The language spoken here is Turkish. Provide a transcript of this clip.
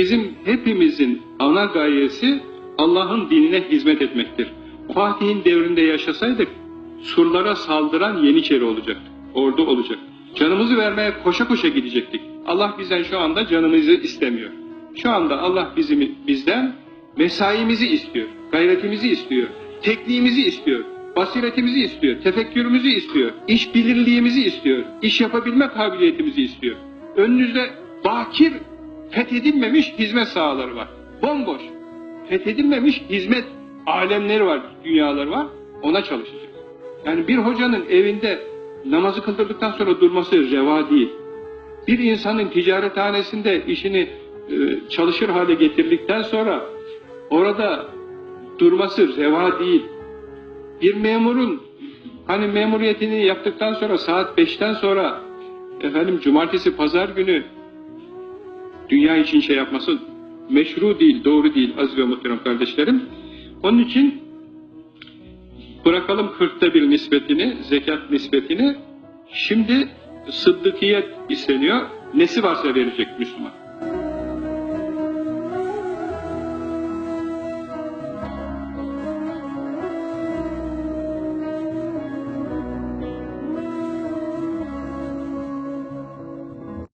Bizim hepimizin ana gayesi Allah'ın dinine hizmet etmektir. Fatih'in devrinde yaşasaydık surlara saldıran Yeniçeri olacaktı. Ordu olacak. Canımızı vermeye koşa koşa gidecektik. Allah bizden şu anda canımızı istemiyor. Şu anda Allah bizim bizden mesaimizi istiyor, gayretimizi istiyor, tekniğimizi istiyor, basiretimizi istiyor, tefekkürümüzü istiyor, iş bilirliğimizi istiyor, iş yapabilme kabiliyetimizi istiyor. Önünüzde bakir, fethedilmemiş hizmet sahaları var. Bomboş. Fethedilmemiş hizmet alemleri var, dünyaları var. Ona çalışacak. Yani bir hocanın evinde namazı kıldırdıktan sonra durması reva değil. Bir insanın ticarethanesinde işini e, çalışır hale getirdikten sonra orada durması reva değil. Bir memurun hani memuriyetini yaptıktan sonra saat 5'ten sonra efendim cumartesi pazar günü dünya için şey yapması meşru değil, doğru değil aziz ve muhterem kardeşlerim. Onun için bırakalım kırkta bir nispetini, zekat nispetini. Şimdi sıddıkiyet isteniyor. Nesi varsa verecek Müslüman.